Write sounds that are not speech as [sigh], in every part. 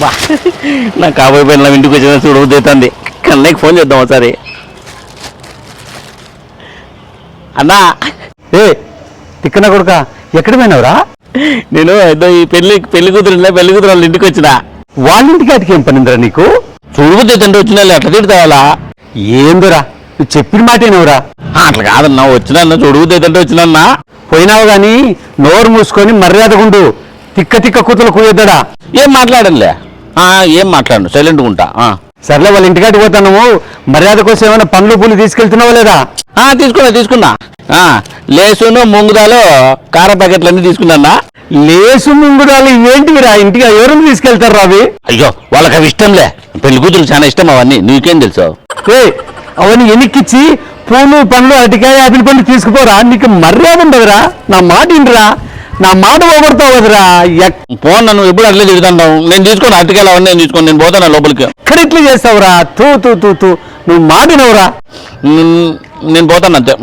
బా నా కాబోయే పైన ఇంటికి వచ్చిన చూడబుద్ది కన్నయ్యకి ఫోన్ చేద్దాం ఒకసారి. అన్నా. ఏ తిక్కన కొడుక ఎక్కడ పోయినావురా? నేను ఏదో ఈ పెళ్ళి పెళ్ళి కూతురు పెళ్ళి కూతురు వాళ్ళ ఇంటికి వచ్చిన. వాళ్ళ ఇంటికి అటుకి ఏం పనిందిరా నీకు? చూడబుద్ది తండ్రి వచ్చిన వాళ్ళు ఎట్లా తిడతావాలా ఏందిరా నువ్వు చెప్పిన మాటేనవురా? అట్లా కాదన్నా వచ్చినా చూడబుద్ది తండ్రి వచ్చినా పోయినావు గాని నోరు మూసుకొని మర్యాదగుండు. తిక్క తిక్క కూతులు కూయొద్దడా? ఏం మాట్లాడలే ఆ, ఏం మాట్లాడు సైలెంట్గా ఉంటా. సర్లే వాళ్ళ ఇంటికాడికి పోతాను మర్యాద కోసం ఏమైనా పండ్లు పూలు తీసుకెళ్తున్నావా లేదా? ఆ, తీసుకున్నా తీసుకున్నా. ఆ, లేసును ముంగుదాలు కార ప్యాకెట్లు అన్ని తీసుకున్నా లేసు ముంగుడాలు ఏంటివిరా ఇంటికి ఎవరిని తీసుకెళ్తారు అవి? అయ్యో వాళ్ళకి అవి ఇష్టంలే. పెళ్ళి కూతురు చాలా ఇష్టం అవన్నీ. నీకేం తెలుసు? ఏ అవన్నీ ఎనిక్కిచ్చి పూలు పండ్లు అటికాయ ఆపిల్ పండు తీసుకుపోరా. నీకు మర్యాద ఉండదురా. నా మాట ఇంటరా నా మాట పోగొడతావు కదరా? ఫోన్ నన్ను ఎప్పుడు అట్లే తిడుతుంటావు నేను తీసుకొని అట్టుకెళ్ళి అవన్నీ నేను తీసుకొని నేను పోతాను లోపలికి. ఎక్కడ ఇట్లా చేస్తావురా? తూ తూ తూ తూ. నువ్వు మాటినవురా నేను- పోతాను అంతే.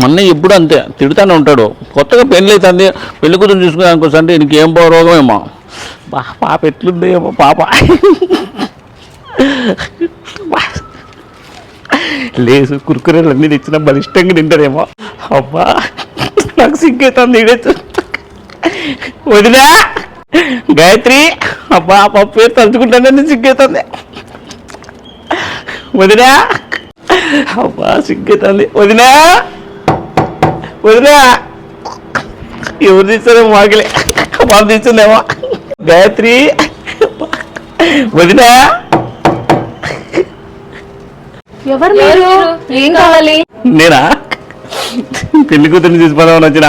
మొన్న ఎప్పుడు అంతే తిడుతానే ఉంటాడు. కొత్తగా పెళ్ళి అవుతుంది పెళ్ళి కూతురు చూసుకునే అనుకోసం అంటే నీకేం పో రోగం ఏమో బా పాప ఎట్లుంది ఏమో పాప. లేసు కురుకురేలు అన్నీ తెచ్చిన బలిష్టంగా తింటారేమో అబ్బా. నాకు సిగ్గైతుంది చూస్తే. వదినా! గాయత్రి! అబ్బా ఆ పాప పేరు తలుచుకుంటానని సిగ్గైతుంది. వదినా! అబ్బా సిగ్గైతుంది. వదినా! వదినా! ఎవరు తీస్తారేమో వాకిలే వాళ్ళు తీస్తుందేమో గాయత్రి! వదినా! ఎవరు మీరు? ఏం కావాలి? నేనా? పెళ్ళి కూతుర్ని తీసుకోదామని వచ్చిన.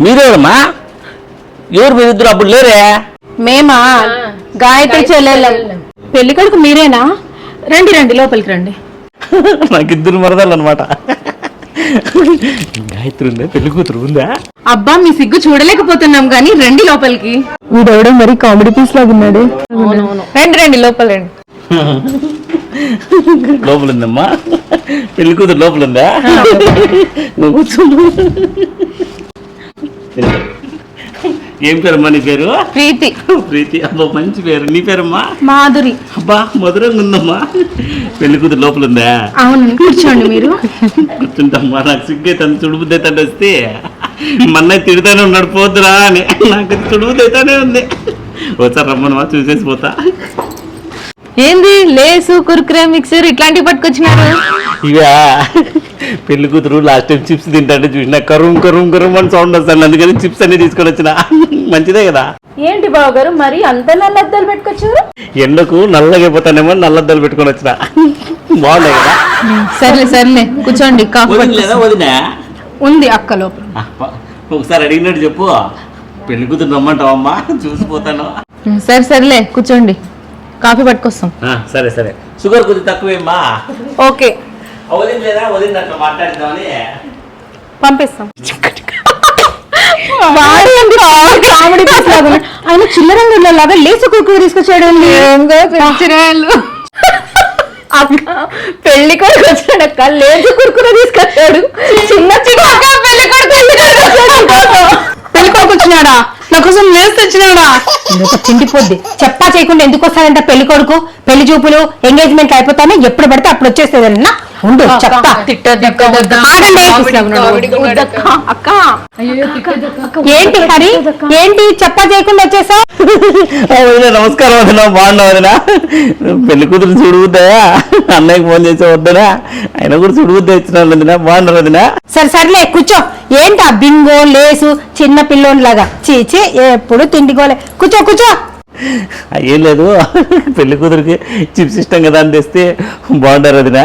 మీరేమ్మా ఎవరు మీరు ఇద్దరు అప్పుడు లేరే? మేమా? గాయత్రి చెల్లెళ్ళం పెళ్ళి కొడుకు మీరేనా? రండి రండి లోపలికి రండి. [laughs] నాకు ఇద్దరు మరదలు అనమాట గాయత్రి ఉందా? పెళ్ళి కూతురు ఉందా? అబ్బా మీ సిగ్గు చూడలేకపోతున్నాం గానీ రండి లోపలికి. వీడెవడో మరి కామెడీ పీస్ లాగా ఉన్నాడు. రండి రండి లోపల రండి. [laughs] లోపల ఉందమ్మా. పెళ్ళి కూతురు లోపల ఉందా? నువ్వు కూర్చో ఏం పేరమ్మా నీ పేరు? ప్రీతి. ప్రీతి. అబ్బా మంచి పేరు. నీ పేరమ్మా? మాధురి. అబ్బా మధురంగా ఉందమ్మా. పెళ్ళి కూతురు లోపల ఉందా? అవును కూర్చోండి మీరు. కూర్చుంటమ్మా నాకు సిగ్గైతే చుడుబుద్ది అయితే వస్తే. మన్నయ్య తిడుతానే ఉన్నాడు పోతురా అని. నాకు చుడుబుద్ది అయితేనే ఉంది. ఒకసారి రమ్మనమా చూసేసి పోతా. ఏంది లేసు కుర్కురే మిక్సర్ ఇట్లాంటివి పట్టుకొచ్చినారు? ఇక పెళ్ళి కూతురు లాస్ట్ టైం చిప్స్ తింటే చూసిన కరుం కరుం కరుం అని సౌండ్ వస్తాను అందుకని చిప్స్ అన్ని తీసుకొని వచ్చిన. మంచిదే కదా? ఏంటి బావ గారు మరి అంత నల్లద్దాలు పెట్టుకొచ్చారు? ఎండకు నల్లగా అయిపోతానేమో నల్లద్దాలు పెట్టుకొని వచ్చిన. బాగున్నాయి కదా? సర్లే సర్లే కూర్చోండి కాఫీ వదిన ఉంది అక్క లోపల. ఆ, ప- ఒకసారి అడిగినట్టు చెప్పు. పెళ్ళి కూతురు రమ్మంటావమ్మా చూసిపోతాను. సరే సర్లే కూర్చోండి. కాఫీ పట్టుకొస్తాం. ఆ, సరే సరే. షుగర్ కొద్దిగా తక్కువేమ్మా. ఓకే. వదిన లేదా వదిన అట్లా మాట్లాడదామని పంపిస్తాం కామెడీ. ఆయన చిల్లరంగుల్లో లాగా లేసు కురుకురు తీసుకొచ్చాడు పెళ్ళి కొడుకు వచ్చాడు అక్క. లేచు కురుకురు తీసుకొచ్చాడు. చిన్న చిన్న పెళ్ళి కొడుకు పెళ్ళి కొడుకు వచ్చినాడా? నా కోసం లేచి తెచ్చినాడా? ఒక తిండిపోద్ది చెప్పా చేయకుండా ఎందుకు వస్తాడంట పెళ్ళి కొడుకు? పెళ్ళి చూపులు ఎంగేజ్మెంట్ అయిపోతానే ఎప్పుడు పడితే అప్పుడు వచ్చేసేదన్నా ఉండు చెప్తా. అక్క ఏంటి హరి? ఏంటి? చెప్పా చేయకుండా వచ్చేసా ఆ, నమస్కారం వదిన బాగున్నా వదిన? పెళ్ళి కూతురు చూడుబుద్దా అన్నయ్యకి ఫోన్ చేసి వద్దనా? ఆయన కూడా చూడుబుద్దా ఇచ్చినాను వదిన. బాగున్నారు వదిన? సరే సర్లే కూర్చో. ఏంటా బింగో లేసు చిన్న పిల్లోనిలాగా? చీచి ఎప్పుడు తిండిగోలే కూర్చో కూర్చో. ఏం లేదు. పెళ్ళి కూతురికి చిప్స్ ఇష్టం కదా అని తెస్తే బాగుంటారు వదిన.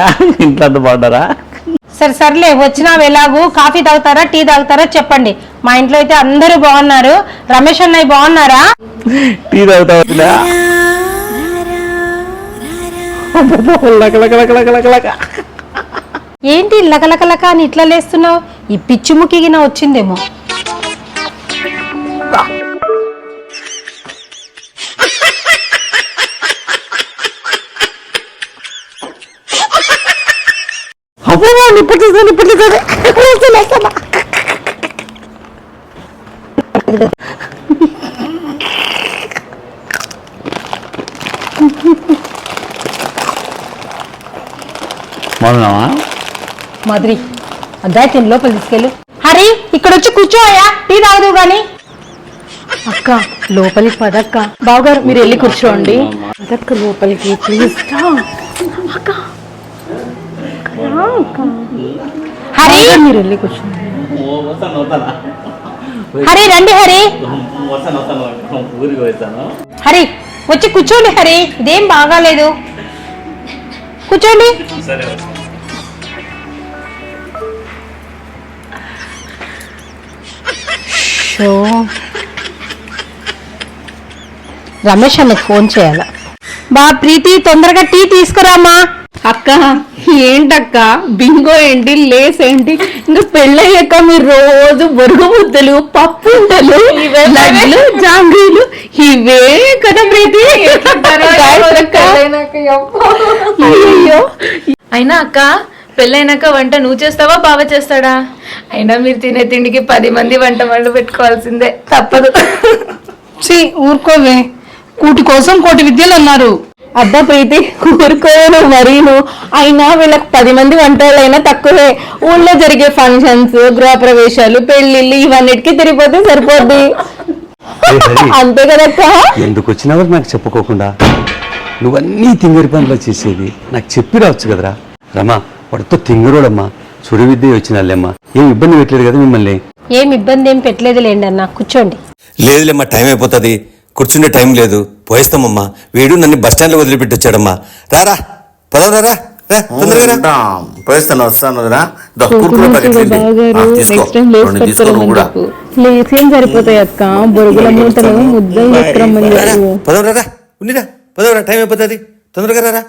ఇంట్లో అంతా బాగుంటారా? సరే సర్లే వచ్చినావు ఎలాగూ? కాఫీ తాగుతారా టీ తాగుతారా చెప్పండి. మా ఇంట్లో అయితే అందరూ బాగున్నారు. రమేష్ అన్నయ్య బాగున్నారా? టీ తాగుతా వదిన. ఏంటి లకలకలక అని ఇట్లా లేస్తున్నావు? ఈ పిచ్చి అప్పుడు పట్టిస్తాను పట్టిస్తాను మాధురి అద్దా తిని లోపల తీసుకెళ్ళు. హరి ఇక్కడ వచ్చి కూర్చోయా టీ తాగదు గాని. అక్క లోపలికి పదక్క. బావగారు మీరు వెళ్ళి కూర్చోండి. పదక్క లోపలికి ప్లీజ్ అక్క. హరి? మీరు వెళ్ళి కూర్చోండి. హరి రండి హరి. హరి వచ్చి కూర్చోండి హరి. ఇదేం బాగాలేదు. కూర్చోండి. రమేష్ అన్నకు ఫోన్ చేయాల? బా ప్రీతి తొందరగా టీ తీసుకురామ్మా. అక్క ఏంటక్క? బింగో ఏంటి? లేస్ ఏంటి? ఇంకా పెళ్ళయ్యాక మీరు రోజు బొరుగు ముద్దలు పప్పు ఉంటలు లడ్లు జాంగ్రీలు ఇవే కదా ప్రీతి. అయ్యయ్యో. అయినా అక్క పెళ్ళైనాక వంట నువ్వు చేస్తావా బావ చేస్తాడా? అయినా మీరు తినే తిండికి పది మంది వంట వాళ్ళు పెట్టుకోవాల్సిందే. తప్పదు. ఛీ, ఊరుకోవే. కూటి కోసం కోటి విద్యలు అన్నారు. అబ్బా ప్రీతి ఊరుకోను మరీను. అయినా వీళ్ళకి పది మంది వంటలైనా తక్కువే. ఊళ్ళో జరిగే ఫంక్షన్స్ గృహప్రవేశాలు పెళ్ళిళ్ళు ఇవన్నిటికీ తిరిగిపోతే సరిపోద్ది. అంతే కదక్క? ఎందుకు వచ్చినావో నాకు చెప్పుకోకుండా? నువ్వన్నీ తింగరి పనులు చేసేది నాకు చెప్పి రావచ్చు కదరా. రమా వాడితో తింగరోడమ్మా. సుడి విద్య వచ్చినాళ్ళేమ్మా. ఏం ఇబ్బంది పెట్టలేదు కదా మిమ్మల్ని? ఏం ఇబ్బంది ఏం పెట్టలేదు లేండి అన్న. కూర్చోండి. లేదులేమ్మా టైం అయిపోతుంది. కూర్చునే టైం లేదు. పోయేస్తామమ్మా. వీడు నన్ను బస్ స్టాండ్లో వదిలిపెట్టి వచ్చాడమ్మా రారా. పదవరా రా రా, తొందరగా రా. పోయిస్తాను వస్తాను రా దో, కుర్కురే ప్యాకెట్లు ఇవ్వు. ఆ, తీసుకో. రెండు తీసుకో నువ్వు కూడా. లేసేం సరిపోతాయి అక్క? బొరుగుల మూటలు ముద్దలు ఎక్కరమ్మని రారా, పదవరా రా టైం అయిపోతుంది. తొందరగా రా, రా